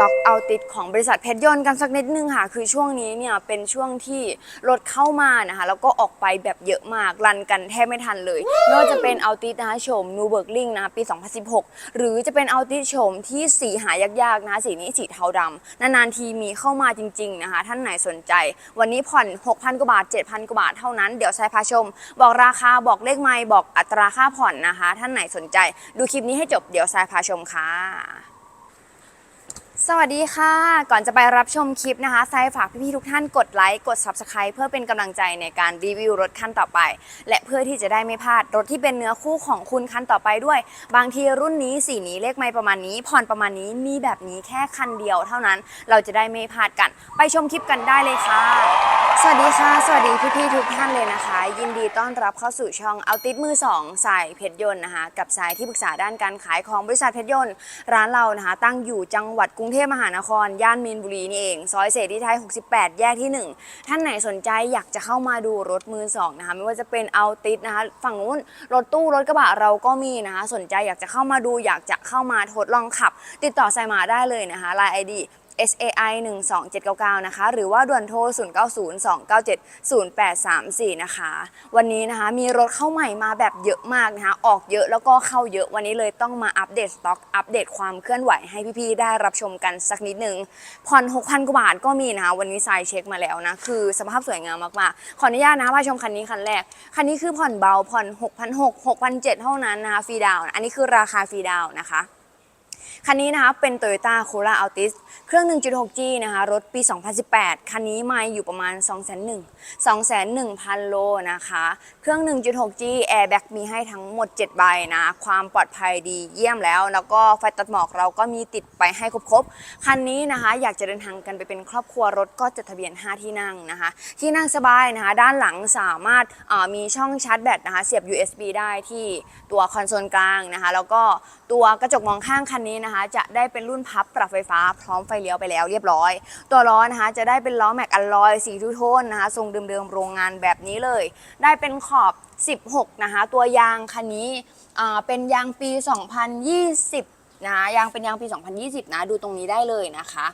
ต็อกเอาติดของบริษัทเพชรยนต์กันสักนิดนึงค่ะ คือช่วงนี้เนี่ยเป็นช่วงที่รถเข้ามานะคะ แล้วก็ออกไปแบบเยอะมาก รันกันแทบไม่ทันเลยไม่ว่าจะเป็นเอาติดนะคะโฉมนูเบิร์กลิงนะคะปี 2016 หรือจะเป็นเอาติดโฉมที่สีหายากๆนะคะสีนี้สีเทาดำนานๆทีมีเข้ามาจริง ๆนะคะ ท่านไหนสนใจ วันนี้ผ่อน 6,000 กว่าบาท 7,000 กว่าบาทเท่านั้น เดี๋ยวใช้พาชม บอกราคาบอกเลขไมล์บอกอัตราค่าผ่อนนะคะ ท่านไหนสนใจ ดูคลิปนี้ให้จบเดี๋ยวทรายพาชมค่ะ สวัสดีค่ะ ก่อนจะไปรับชมคลิปนะคะทรายฝากพี่ๆทุกท่านกดไลค์ กด Subscribe เพื่อเป็นกำลังใจในการรีวิวรถคันต่อไป และเพื่อที่จะได้ไม่พลาดรถที่เป็นเนื้อคู่ของคุณคันต่อไปด้วย บางทีรุ่นนี้สีนี้เลขไม่ประมาณนี้ ผ่อนประมาณนี้มีแบบนี้แค่คันเดียวเท่านั้น เราจะได้ไม่พลาดกัน ไปชมคลิปกันได้เลยค่ะ สวัสดีค่ะ สวัสดีพี่ๆทุกท่านเลยนะคะ ยินดีต้อนรับเข้าสู่ช่องเอาติดมือสองสายเพชรยนต์นะคะ กับสายที่ปรึกษาด้านการขายของบริษัทเพชรยนต์ ร้านเรานะคะ ตั้งอยู่จังหวัดกรุงเทพมหานคร ย่านมีนบุรีนี่เอง ซอยเสรีไทย 68 แยกที่ 1 ท่านไหนสนใจอยากจะเข้ามาดูรถมือสองนะคะ ไม่ว่าจะเป็นเอาติดนะคะ ฝั่งนู้นรถตู้รถกระบะเราก็มีนะคะ สนใจอยากจะเข้ามาดู อยากจะเข้ามาทดลองขับ ติดต่อสายมาได้เลยนะคะไลน์ไอดี SAI 12799 นะคะ หรือว่าด่วนโทร 0902970834 นะคะ วันนี้นะคะมีรถเข้าใหม่มาแบบเยอะมากนะคะ ออกเยอะแล้วก็เข้าเยอะวันนี้เลยต้องมาอัปเดตสต็อก อัปเดตความเคลื่อนไหวให้พี่ๆ ได้รับชมกันสักนิดนึงผ่อน 6,000 กว่าบาทก็มีนะคะ วันนี้ทรายเช็คมาแล้วนะ คือสภาพสวยงามมากๆ ขออนุญาตนะคะพาชมคันนี้คันแรก คันนี้คือผ่อนเบาผ่อน6,600 6,700เท่านั้นนะคะฟรีดาวน์อันนี้คือราคาฟรีดาวน์นะคะคันนี้นะคะเป็น Toyota Corolla Altis เครื่อง 1.6G นะคะ รถปี 2018 คันนี้มาอยู่ประมาณ2 1 0 0 0 2,100 โลนะคะ เครื่อง 1.6G Airbag มีให้ทั้งหมด 7 ใบนะ ความปลอดภัยดีเยี่ยมแล้ว แล้วก็ไฟตัดหมอกเราก็มีติดไปให้ครบๆ คันนี้นะคะ อยากจะเดินทางกันไปเป็นครอบครัวรถก็จดทะเบียน 5 ที่นั่งนะคะ ที่นั่งสบายนะคะ ด้านหลังสามารถมีช่องชาร์จแบตนะคะ เสียบ USB ได้ที่ตัวคอนโซลกลางนะคะ แล้วก็ตัวกระจกมองข้างคันนี้นะคะ จะได้เป็นรุ่นพับปรับไฟฟ้าพร้อมไฟเลี้ยวไปแล้วเรียบร้อย ตัวล้อนะคะจะได้เป็นล้อแม็กอลลอยสีทูโทนนะคะทรงเดิมๆโรงงานแบบนี้เลย ได้เป็นขอบ 16 นะคะ ตัวยางคันนี้เป็นยางปี 2020นะคะยางเป็นยางปี 2020 นะ ดูตรงนี้ได้เลยนะคะ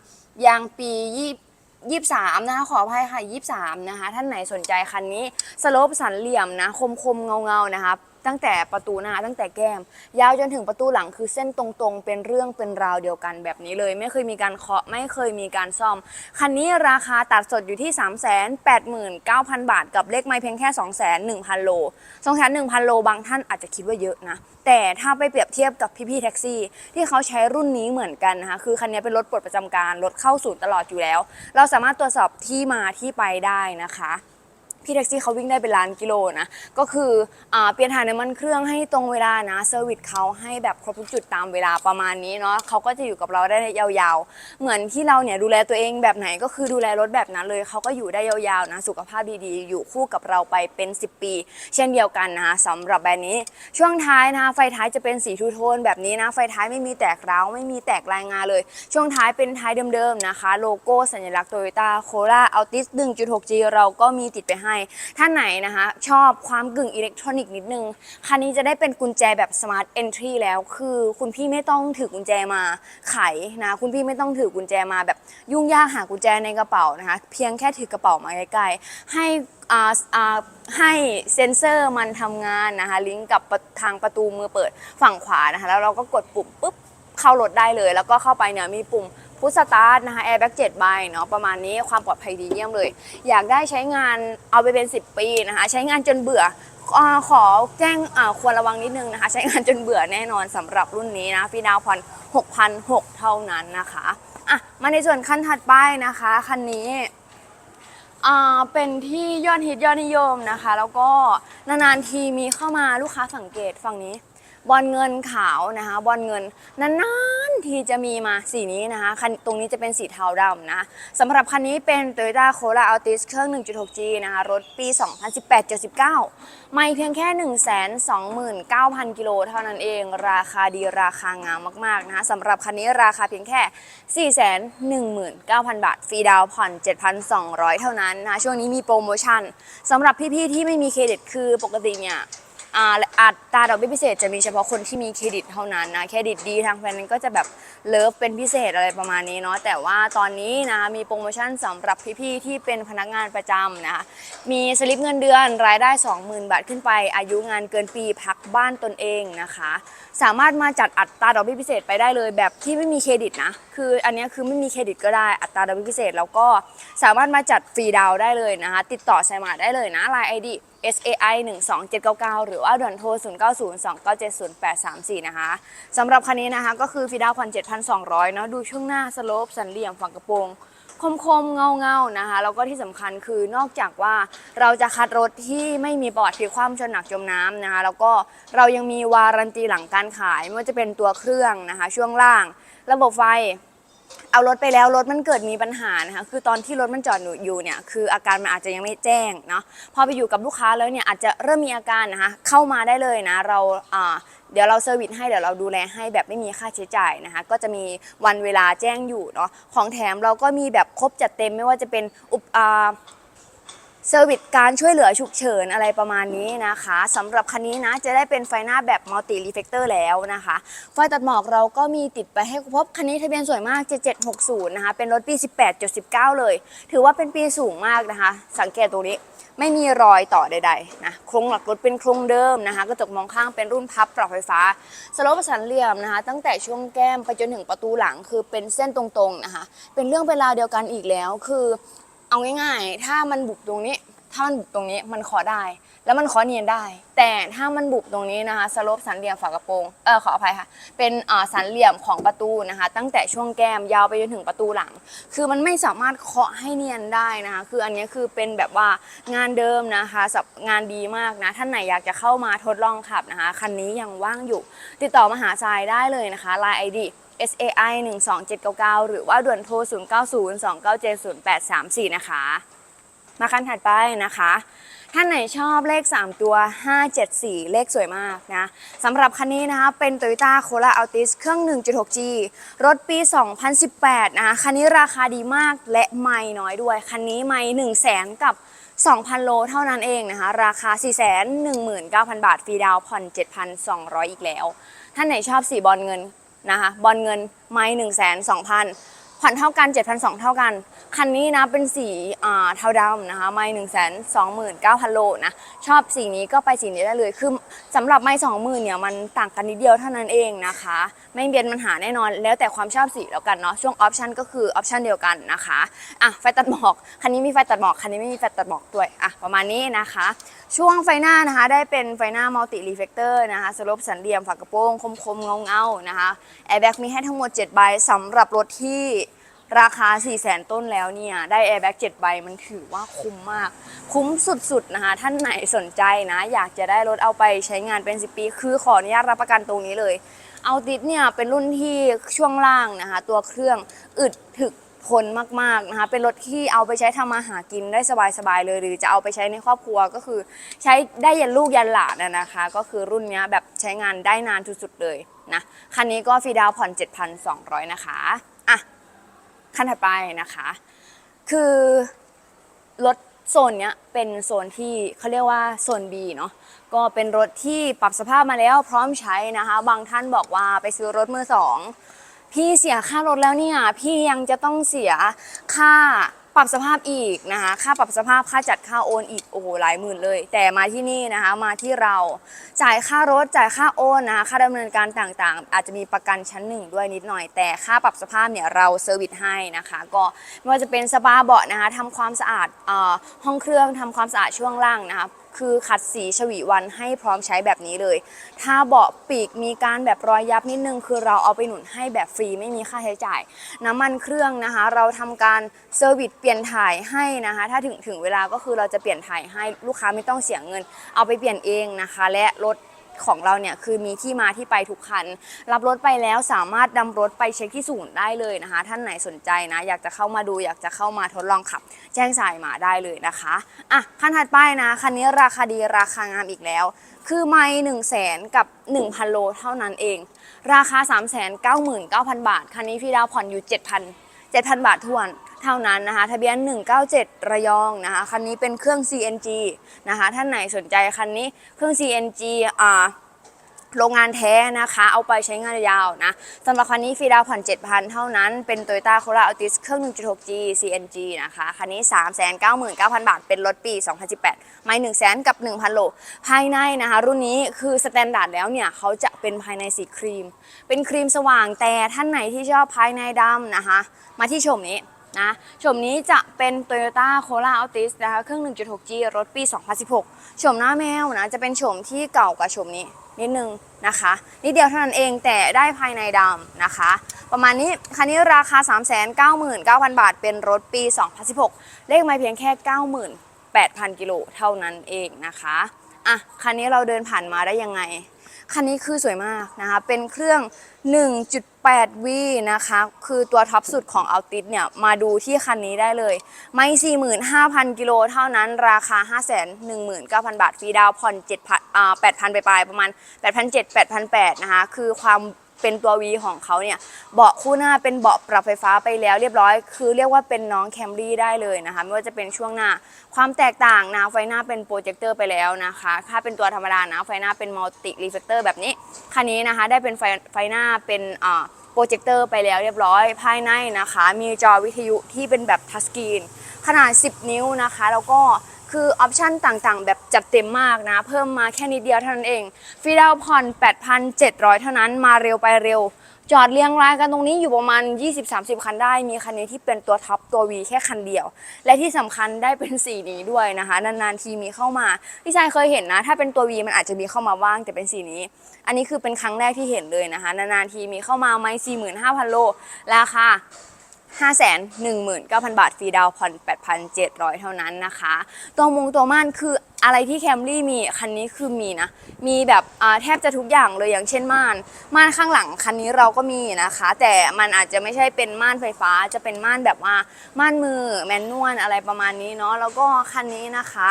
ยางปี20ยี่สามนะคะขออภัยค่ะยี่สามนะคะ ท่านไหนสนใจคันนี้สโลปสันเหลี่ยมนะ คมคมๆเงาเงาๆนะคะ ตั้งแต่ประตูหน้าตั้งแต่แก้ม ยาวจนถึงประตูหลังคือเส้นตรงๆ เป็นเรื่องเป็นราวเดียวกันแบบนี้เลย ไม่เคยมีการเคาะไม่เคยมีการซ่อม คันนี้ราคาตัดสดอยู่ที่ 3 8 9 0 0 0 บาท กับเลขไม่เพียงแค่ 2 1 0 0 0 โล 2 1 0 0 0 โลบางท่านอาจจะคิดว่าเยอะนะ แต่ถ้าไปเปรียบเทียบกับพี่ๆแท็กซี่ ที่เขาใช้รุ่นนี้เหมือนกันนะคะคือคันนี้เป็นรถปลดประจำการรถเข้าศูนย์ตลอดอยู่แล้ว เราสามารถตรวจสอบที่มาที่ไปได้นะคะ พี่แท็กซี่เขาวิ่งได้เป็นล้านกิโลนะ ก็คืออาเปลี่ยนถ่ายน้ำมันเครื่องให้ตรงเวลานะเซอร์วิสเขาให้แบบครบทุกจุดตามเวลาประมาณนี้เนาะเขาก็จะอยู่กับเราได้ยาวๆ เหมือนที่เราเนี่ยดูแลตัวเองแบบไหนก็คือดูแลรถแบบนั้นเลยเขาก็อยู่ได้ยาวๆนะสุขภาพดีๆ อยู่คู่กับเราไปเป็น 10 ปี เช่นเดียวกันนะคะสำหรับแบรนด์นี้ ช่วงท้ายนะคะไฟท้ายจะเป็นสีทูโทนแบบนี้นะไฟท้ายไม่มีแตกร้าวไม่มีแตกรายงานเลย ช่วงท้ายเป็นท้ายเดิมๆนะคะ โลโก้สัญลักษณ์โตโยต้าโคราอัลติส 1.6G เราก็มีติดไปให้ท่านไหนนะคะ ชอบความกึ่งอิเล็กทรอนิกส์นิดนึง คันนี้จะได้เป็นกุญแจแบบ Smart Entry แล้ว คือคุณพี่ไม่ต้องถือกุญแจมาไขนะ คุณพี่ไม่ต้องถือกุญแจมาแบบยุ่งยากหากุญแจในกระเป๋านะคะ เพียงแค่ถือกระเป๋ามาใกล้ๆ ให้ให้เซ็นเซอร์มันทำงานนะคะ ลิงก์กับทางประตูมือเปิดฝั่งขวานะคะ แล้วเราก็กดปุ่มปุ๊บเข้ารถได้เลย แล้วก็เข้าไปเนี่ยมีปุ่ม พุชสตาร์ทนะคะแอร์แบ็กเจ็ดใบเนาะประมาณนี้ความปลอดภัยดีเยี่ยมเลย อยากได้ใช้งานเอาไปเป็น 10 ปีนะคะใช้งานจนเบื่อขอแจ้งควรระวังนิดนึงนะคะ ใช้งานจนเบื่อแน่นอนสำหรับรุ่นนี้นะฟีดาวผ่อน6,600เท่านั้นนะคะอะมาในส่วนคันถัดไปนะคะคันนี้เป็นที่ยอดฮิตยอดนิยมนะคะ แล้วก็นานๆทีมีเข้ามาลูกค้าสังเกตฝั่งนี้ บอลเงินขาวนะคะ บอลเงินนานๆทีจะมีมาสีนี้นะคะคันตรงนี้จะเป็นสีเทาดำนะสำหรับคันนี้เป็น Toyota Corolla Altis เครื่อง 1.6G นะคะ รถปี 2018-79 ไม่เพียงแค่ 129,000 กิโลเท่านั้นเอง ราคาดีราคางามมากๆนะคะสำหรับคันนี้ราคาเพียงแค่ 419,000 บาท ฟรีดาวผ่อน 7,200 เท่านั้นนะช่วงนี้มีโปรโมชั่นสำหรับพี่ๆที่ไม่มีเครดิตคือปกติเนี่ย อัตราดอกเบี้ยพิเศษจะมีเฉพาะคนที่มีเครดิตเท่านั้นนะเครดิตดีทางแฟนนก็จะแบบเลิฟเป็นพิเศษอะไรประมาณนี้เนาะแต่ว่าตอนนี้นะมีโปรโมชั่นสำหรับพี่ๆที่เป็นพนักงานประจำนะคะมีสลิปเงินเดือนรายได้ 20,000 บาทขึ้นไป อายุงานเกินปีพักบ้านตนเองนะคะ สามารถมาจัดอัตราดอกเบี้ยพิเศษไปได้เลย แบบที่ไม่มีเครดิตนะคืออันนี้คือไม่มีเครดิตก็ได้อัตราดอกเบี้ยพิเศษแล้วก็สามารถมาจัดฟรีดาวได้เลยนะคะติดต่อไซมาได้เลยนะ Line ID SAI 12799 หรือว่าด่วนโทร 0902970834 นะคะสำหรับคันนี้นะคะก็คือฟีดาวพัน7,200เนาะดูช่วงหน้าสโลปสันเหลี่ยมฝั่งกระโปรงคมคมๆเงาเงาๆนะคะแล้วก็ที่สำคัญคือนอกจากว่าเราจะคัดรถที่ไม่มีประวัติพลิกคว่ำชนหนักจมน้ำนะคะแล้วก็เรายังมีวารันตีหลังการขายไม่ว่าจะเป็นตัวเครื่องนะคะ ช่วงล่าง ระบบไฟ เอารถไปแล้วรถมันเกิดมีปัญหานะคะคือตอนที่รถมันจอดอยู่เนี่ยคืออาการมันอาจจะยังไม่แจ้งเนาะพอไปอยู่กับลูกค้าแล้วเนี่ยอาจจะเริ่มมีอาการนะคะเข้ามาได้เลยนะเราอ่าเดี๋ยวเราเซอร์วิสให้เดี๋ยวเราดูแลให้แบบไม่มีค่าใช้จ่ายนะคะก็จะมีวันเวลาแจ้งอยู่เนาะของแถมเราก็มีแบบครบจัดเต็มไม่ว่าจะเป็นอุปอ่า เซอร์วิสการช่วยเหลือฉุกเฉินอะไรประมาณนี้นะคะสำหรับคันนี้นะจะได้เป็นไฟหน้าแบบมัลติรีเฟกเตอร์แล้วนะคะไฟตัดหมอกเราก็มีติดไปให้ครบคันนี้ทะเบียนสวยมาก7760นะคะเป็นรถปี 18.19 เลย ถือว่าเป็นปีสูงมากนะคะ สังเกตตรงนี้ไม่มีรอยต่อใดๆนะโครงหลักรถเป็นโครงเดิมนะคะกระจกมองข้างเป็นรุ่นพับปรับไฟฟ้าสโลปสันเหลี่ยมนะคะ ตั้งแต่ช่วงแก้มไปจนถึงประตูหลังคือเป็นเส้นตรงๆนะคะเป็นเรื่องเป็นราเดียวกันอีกแล้วคือ เอาง่ายๆ ถ้ามันบุบตรงนี้ ถ้ามันบุบตรงนี้มันขอได้ แล้วมันขอเนียนได้ แต่ถ้ามันบุบตรงนี้นะคะสโลปสันเหลี่ยมฝากระโปรงเออขออภัยค่ะ เป็นอ่าสันเหลี่ยมของประตูนะคะ ตั้งแต่ช่วงแก้มยาวไปจนถึงประตูหลัง คือมันไม่สามารถเคาะให้เนียนได้นะคะ คืออันนี้คือเป็นแบบว่างานเดิมนะคะสับงานดีมากนะท่านไหนอยากจะเข้ามาทดลองขับนะคะคันนี้ยังว่างอยู่ ติดต่อมาหาทรายได้เลยนะคะ Line ID SAI 12799 หรือว่าด่วนโทร 0902970834 นะคะ มาคันถัดไปนะคะท่านไหนชอบเลข 3 ตัว 574 เลขสวยมากนะสำหรับคันนี้นะคะเป็น Toyota Corolla Altis เครื่อง 1.6G รถปี 2018 นะคะคันนี้ราคาดีมากและไม่น้อยด้วย คันนี้ไม่1 0 0 0 0แสนกับ 2,000 โลเท่านั้นเองนะคะ ราคา 419,000 บาท ฟรีดาวน์ผ่อน 7,200 อีกแล้ว ท่านไหนชอบสีบอลเงินนะคะบอลเงินไม่1 2 0 0 0 ผ่อนเท่ากัน 7,200 เท่ากัน คันนี้นะเป็นสีอ่าเทาดำนะคะ ไม่ 1 2 9 0 0 0 โลนะ ชอบสีนี้ก็ไปสีนี้ได้เลย คือสำหรับไม่ 20,000 เนี่ย มันต่างกันนิดเดียวเท่านั้นเองนะคะ ไม่เป็นปัญหาแน่นอน แล้วแต่ความชอบสีแล้วกันเนาะ ช่วงออปชันก็คือออปชันเดียวกันนะคะ อะ ไฟตัดหมอก คันนี้มีไฟตัดหมอก คันนี้ไม่มีไฟตัดหมอกด้วย อะ ประมาณนี้นะคะ ช่วงไฟหน้านะคะ ได้เป็นไฟหน้ามัลติรีเฟกเตอร์นะคะสลบสันเหลี่ยม ฝากระโปรง คมๆ เงาๆ นะคะ แอร์แบ็กมีให้ทั้งหมด 7 ใบสำหรับรถที่ ราคา 4 0 0แสนต้นแล้วเนี่ย ได้แอร์แบ็ก7ใบมันถือว่าคุ้มมาก คุ้มสุดๆนะคะ ท่านไหนสนใจนะ อยากจะได้รถเอาไปใช้งานเป็น 10 ปี คือขออนุญาตรับประกันตรงนี้เลย เอาติดเนี่ยเป็นรุ่นที่ช่วงล่างนะคะ ตัวเครื่องอึดถึกทนมากๆนะคะ เป็นรถที่เอาไปใช้ทำมาหากินได้สบายๆเลย หรือจะเอาไปใช้ในครอบครัวก็คือ ใช้ได้ยันลูกยันหลานนะคะ ก็คือรุ่นนี้แบบใช้งานได้นานสุดๆเลยนะ คันนี้ก็ฟีดาวน์ผ่อน 7,200 นะคะ อะ ขั้นถัดไปนะคะ คือรถโซนเนี้ยเป็นโซนที่เขาเรียกว่าโซน B เนาะก็เป็นรถที่ปรับสภาพมาแล้วพร้อมใช้นะคะ บางท่านบอกว่าไปซื้อรถมือสองพี่เสียค่ารถแล้วเนี่ย พี่ยังจะต้องเสียค่า ปรับสภาพอีกนะคะ ค่าปรับสภาพค่าจัดค่าโอนอีกโอ้โหหลายหมื่นเลย แต่มาที่นี่นะคะมาที่เราจ่ายค่ารถจ่ายค่าโอนนะคะค่าดำเนินการต่างๆ อาจจะมีประกันชั้นหนึ่งด้วยนิดหน่อย แต่ค่าปรับสภาพเนี่ยเราเซอร์วิสให้นะคะ ก็ไม่ว่าจะเป็นสปาเบาะนะคะทำความสะอาดอห้องเครื่องทำความสะอาดช่วงล่างนะคะคือขัดสีฉวีวันให้พร้อมใช้แบบนี้เลย ถ้าเบาะปีกมีการแบบรอยยับนิดนึง คือเราเอาไปหนุนให้แบบฟรีไม่มีค่าใช้จ่าย น้ำมันเครื่องนะคะ เราทำการเซอร์วิสเปลี่ยนถ่ายให้นะคะ ถ้าถึงถึงเวลาก็คือเราจะเปลี่ยนถ่ายให้ลูกค้าไม่ต้องเสียเงิน เอาไปเปลี่ยนเองนะคะ และรถ ของเราเนี่ยคือมีที่มาที่ไปทุกคัน รับรถไปแล้วสามารถนำรถไปเช็คที่ศูนย์ได้เลยนะคะ ท่านไหนสนใจนะอยากจะเข้ามาดูอยากจะเข้ามาทดลองขับ แจ้งสายมาได้เลยนะคะอะคันถัดไปนะคันนี้ราคาดีราคางามอีกแล้ว คือไม่หนึ่งแสนกับ 1,000 โลเท่านั้นเอง ราคา 3 9 9 0 0 0 บาท คันนี้พี่ดาวผ่อนอยู่ 7,000 7,000 บาททวน เท่านั้นนะคะ ทะเบียน 197 ระยองนะคะ คันนี้เป็นเครื่อง CNG นะคะ ท่านไหนสนใจคันนี้เครื่อง CNG อ่าโรงงานแท้นะคะ เอาไปใช้งานยาวนะสำหรับคันนี้ฟรีดาวผ่อน7,000 เท่านั้น เป็น Toyota Corolla Altis เครื่อง 1.6G CNG นะคะ คันนี้ 399,000 บาท เป็นรถปี 2018 ไม่1 0 0 0 0 กับ 1,000 โล ภายในนะคะ รุ่นนี้คือสแตนดาร์ดแล้วเนี่ย เขาจะเป็นภายในสีครีม เป็นครีมสว่างแต่ท่านไหนที่ชอบภายในดำนะคะ มาที่ชมนี้ นะชมนี้จะเป็น Toyota Corolla Altis นะคะเครื่อง 1.6G รถปี 2016ชมหน้าแมวนะจะเป็นชมที่เก่ากว่าชมนี้นิดนึงนะคะนิดเดียวเท่านั้นเองแต่ได้ภายในดำนะคะ ประมาณนี้คันนี้ราคา 399,000 บาท เป็นรถปี 2016 เลขไม่เพียงแค่ 98,000 กิโลเท่านั้นเองนะคะอะคันนี้เราเดินผ่านมาได้ยังไง คันนี้คือสวยมากนะคะ เป็นเครื่อง 1.8V นะคะ คือตัวท็อปสุดของ Altis เนี่ย มาดูที่คันนี้ได้เลย ไม่ 45,000 กิโลเท่านั้น ราคา 519,000 บาท ฟรีดาวผ่อน7,000อ่า8,000 ไปปลายประมาณ 8,700 8,800 นะคะ คือความ เป็นตัว V ของเขาเนี่ยเบาะคู่หน้าเป็นเบาะปรับไฟฟ้าไปแล้วเรียบร้อย คือเรียกว่าเป็นน้องแคมรี่ได้เลยนะคะไม่ว่าจะเป็นช่วงหน้า ความแตกต่างนะไฟหน้าเป็นโปรเจคเตอร์ไปแล้วนะคะถ้าเป็นตัวธรรมดานะไฟหน้าเป็นมัลติรีเฟกเตอร์แบบนี้คันนี้นะคะได้เป็นไฟไฟหน้าเป็นอ่าโปรเจคเตอร์ไปแล้วเรียบร้อยภายในนะคะ มีจอวิทยุที่เป็นแบบทัชสกรีนขนาด 10 นิ้วนะคะ แล้วก็ คือออปชันต่างๆ แบบจัดเต็มมากนะ เพิ่มมาแค่นิดเดียวเท่านั้นเอง ฟรีดาวน์ผ่อน 8,700 เท่านั้นมาเร็วไปเร็ว จอดเรียงรายกันตรงนี้อยู่ประมาณ 20-30 คันได้ มีคันนี้ที่เป็นตัวท็อปตัว V แค่คันเดียว และที่สำคัญได้เป็นสีนี้ด้วยนะคะ นานๆทีมีเข้ามาพี่ชายเคยเห็นนะ ถ้าเป็นตัว V มันอาจจะมีเข้ามาบ้างแต่เป็นสีนี้ อันนี้คือเป็นครั้งแรกที่เห็นเลยนะคะ นานๆทีมีเข้ามาไม่45,000 โลราคา 519,000 บาทฟรีดาวผ่อน 8,700 เท่านั้นนะคะ ตัวมงตัวม่านคืออะไรที่แคมรี่มีคันนี้คือมีนะ มีแบบอ่าแทบจะทุกอย่างเลยอย่างเช่นม่าน ม่านข้างหลังคันนี้เราก็มีนะคะ แต่มันอาจจะไม่ใช่เป็นม่านไฟฟ้าจะเป็นม่านแบบว่าม่านมือแมนนวลอะไรประมาณนี้เนาะแล้วก็คันนี้นะคะ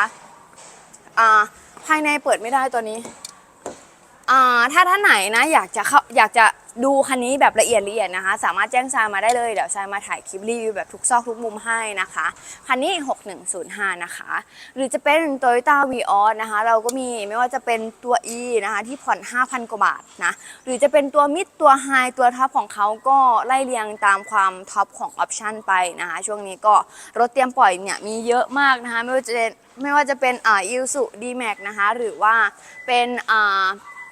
อ่าภายในเปิดไม่ได้ตัวนี้ อ่าถ้าท่านไหนนะอยากจะเข้าอยากจะดูคันนี้แบบละเอียดละเอียดนะคะ สามารถแจ้งทรายมาได้เลย เดี๋ยวทรายมาถ่ายคลิปรีวิวแบบทุกซอกทุกมุมให้นะคะ คันนี้ 6105 นะคะ หรือจะเป็น Toyota v ีออนะคะ เราก็มีไม่ว่าจะเป็นตัว E นะคะที่ผ่อน 5,000 กว่าบาทนะ หรือจะเป็นตัวมิดตัวไฮตัวท็อปของเขาก็ไล่เรียงตามความท็อปของออปชันไปนะคะ ช่วงนี้ก็รถเตรียมปล่อยเนี่ยมีเยอะมากนะคะ ไม่ว่าจะเป็นไม่ว่าจะเป็นอ่าอิลสุดีแม็กนะคะ หรือว่าเป็นอ่า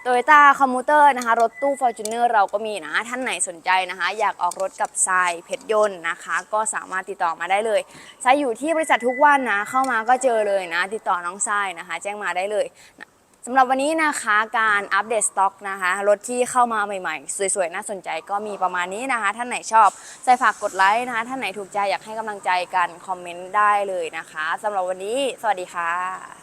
โตโยต้าคอมมูเตอร์นะคะ รถตู้ f o r t u n e r เราก็มีนะ ท่านไหนสนใจนะคะ อยากออกรถกับทรายเพชรยนต์นะคะ ก็สามารถติดต่อมาได้เลยทรายอยู่ที่บริษัททุกวันนะ เข้ามาก็เจอเลยนะ ติดต่อน้องทรายนะคะ แจ้งมาได้เลยนะสำหรับวันนี้นะคะการอัปเดตสต็อกนะคะ รถที่เข้ามาใหม่ๆ สวยๆ น่าสนใจก็มีประมาณนี้นะคะ ท่านไหนชอบใส่ฝากกดไลค์นะคะ ท่านไหนถูกใจอยากให้กำลังใจกัน คอมเมนต์ได้เลยนะคะสำหรับวันนี้ สวัสดีค่ะ